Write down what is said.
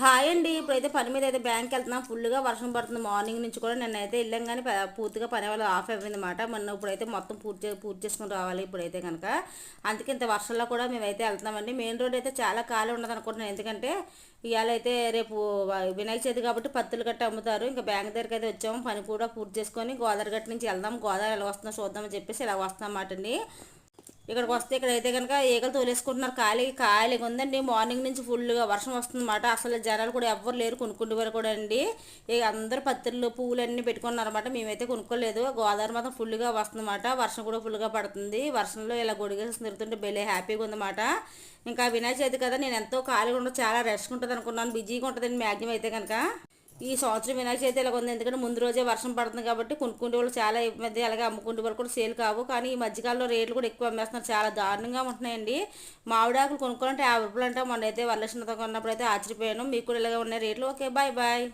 Hi అండి. ఇప్పుడైతే పని మీద అయితే బ్యాంక్కి వెళ్తున్నాం. ఫుల్గా వర్షం పడుతుంది. మార్నింగ్ నుంచి కూడా నిన్న అయితే వెళ్ళాం కానీ పూర్తిగా పని వాళ్ళు ఆఫ్ అయిపోయింది అనమాట మొన్న ఇప్పుడైతే మొత్తం పూర్తి పూర్తి చేసుకుని రావాలి ఇప్పుడైతే కనుక అందుకే ఇంత వర్షంలో కూడా మేమైతే వెళ్తున్నామండి. మెయిన్ రోడ్ అయితే చాలా ఖాళీ ఉండదు అనుకుంటున్నాను. ఎందుకంటే ఇవాళ అయితే రేపు వినాయక చవితి కాబట్టి పత్తులు గట్ట అమ్ముతారు. ఇంకా బ్యాంక్ దగ్గరికి అయితే వచ్చాము. పని కూడా పూర్తి చేసుకొని గోదావరి గట్ట నుంచి వెళ్దాం. గోదావరి ఎలా వస్తుందో చూద్దామని చెప్పేసి ఇలా వస్తాం అన్నమాట అండి. ఇక్కడికి వస్తే ఇక్కడ అయితే కనుక ఈగలు తోలేసుకుంటున్నారు. ఖాళీ ఖాళీగా ఉందండి. మార్నింగ్ నుంచి ఫుల్గా వర్షం వస్తుందన్నమాట. అసలు జనాలు కూడా ఎవ్వరు లేరు. కొనుక్కుంటే కూడా అండి. ఇక అందరూ పత్తిళ్ళు పువ్వులు అన్నీ పెట్టుకున్నారన్నమాట. మేమైతే కొనుక్కోలేదు. గోదావరి మాత్రం ఫుల్గా వస్తుందన్నమాట. వర్షం కూడా ఫుల్గా పడుతుంది. వర్షంలో ఇలా గొడిగేసి తిరుగుతుంటే బెలే హ్యాపీగా ఉందన్నమాట. ఇంకా వినాయక చవితి కదా. నేను ఎంతో ఖాళీగా ఉండదు చాలా రష్గా ఉంటుంది అనుకున్నాను బిజీగా ఉంటుందండి మ్యాగ్జిమం అయితే కనుక. ఈ సంవత్సరం వినాయక చవితి ఇలా ఉంది. ఎందుకంటే ముందు రోజే వర్షం పడుతుంది కాబట్టి కొనుక్కుంటే వాళ్ళు చాలా మధ్య అలాగే అమ్ముకుంటే వాళ్ళు కూడా సేల్ కావు. కానీ ఈ మధ్యకాలంలో రేట్లు కూడా ఎక్కువ అమ్మేస్తున్నారు. చాలా దారుణంగా ఉంటున్నాయండి. మామిడాకులు కొనుక్కోవాలంటే యాభై రూపాయలు అంటే. మొన్న అయితే వరలక్ష్మితో కొన్నప్పుడు అయితే ఆశ్చర్యపోయాను. మీకు కూడా ఇలాగే ఉన్నాయి రేట్లు. Okay bye bye.